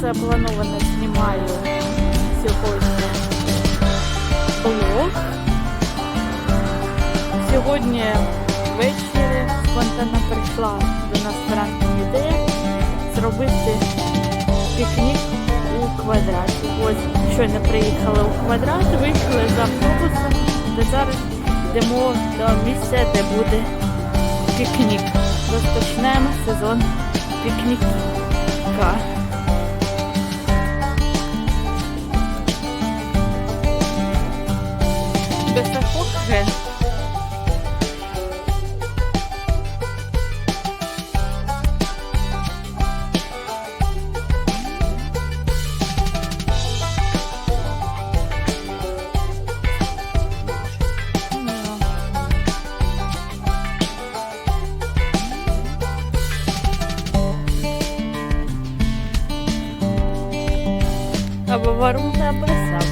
заплановано знімаю сьогодні блог. Сьогодні ввечері спонтанно прийшла до нас вранці ідея зробити пікнік у квадраті. Ось щойно приїхали у квадрат, вийшли з автобуса, де зараз йдемо до місця, де буде пікнік. Розпочнемо сезон пікніка. Варум та бесав.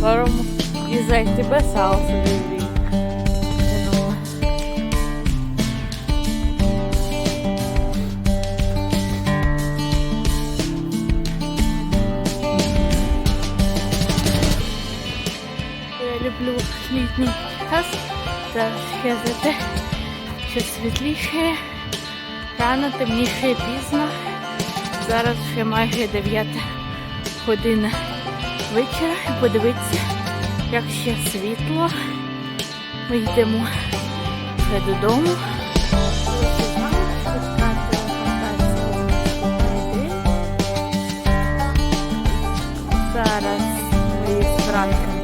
Варум і зайти бесав собі. Ну, Я люблю літній час та ще за те, що світліше, рано темніше пізно. Зараз ще майже 9 година вечора і подивитися, як ще світло. Ми йдемо вже додому. Зараз ми з Франком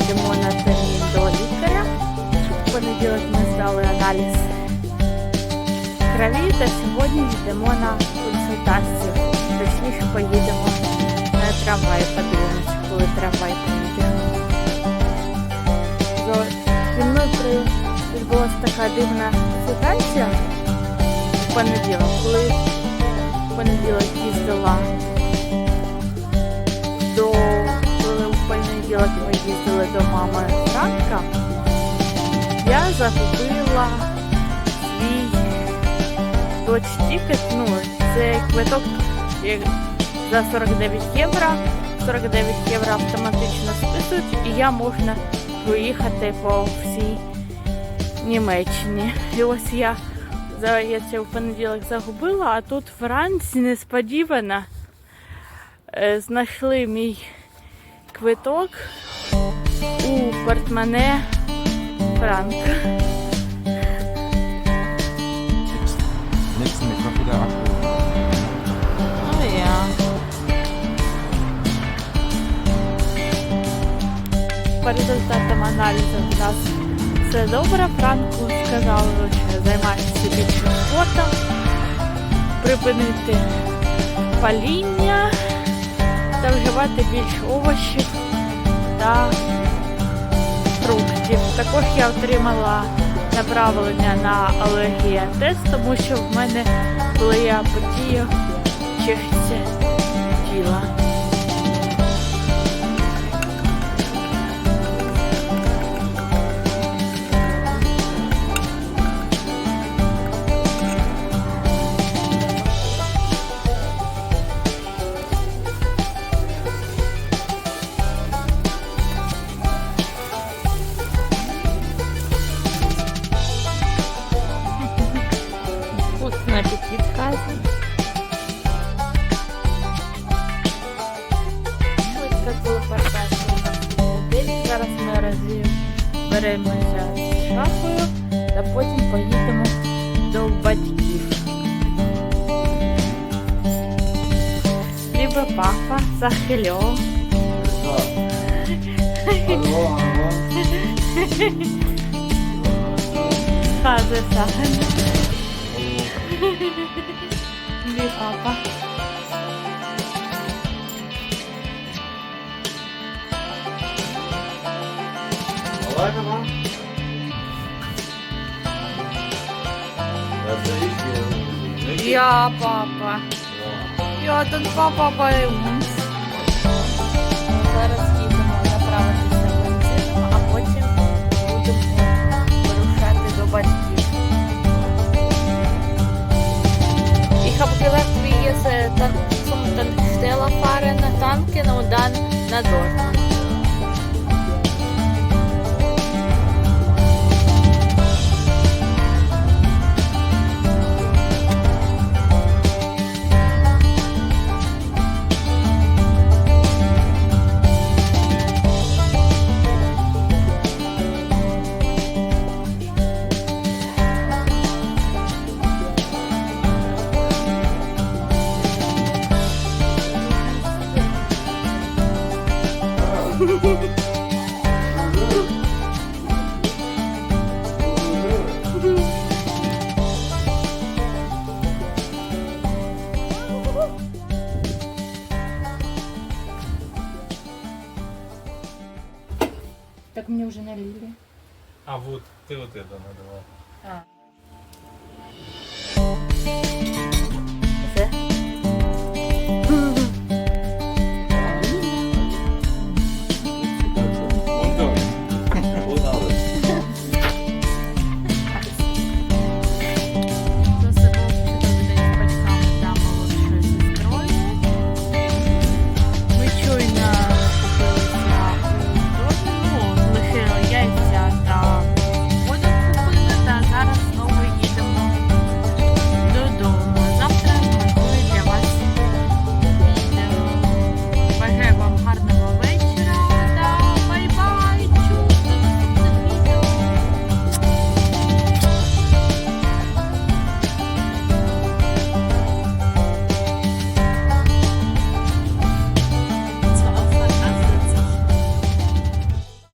йдемо на термін до лікаря. В понеділок ми здали аналіз крові та сьогодні йдемо на консультацію. Точніше поїдемо трамвай, подивимося, коли трамвай приїде. Зо- Зі мною відбулася така дивна ситуація в понеділок, коли в понеділок їздила до коли в понеділок ми їздили до мами Франка, я загубила свій дочь-тікет, ну, це квиток за 49 євро. 49 євро автоматично списують, і я можна проїхати по всій Німеччині. І ось я здається, в понеділок загубила, а тут вранці несподівано е, знайшли мій квиток у портмоне Франка. По результатам аналізу у нас все добре. Франку сказали, що займатися більше спортом, припинити паління та вживати більше овочів та фруктів. Також я отримала направлення на алергія тест, тому що в мене я потію, чешеться тіла. vasculhou. Alô, alô. Faz essa. Meu papa. Olha, mano. Essa aí que eu... Ya, papa. Ya, tanto papa, papa, eu... É зараз їдемо направитися бензину, а потім будемо вирушати до батьків. Ich habe gelernt, wie es Tank, zum Tanksteller fahren, tanken und dann на dort. Так мне уже налили. А вот ты вот это надавал. А.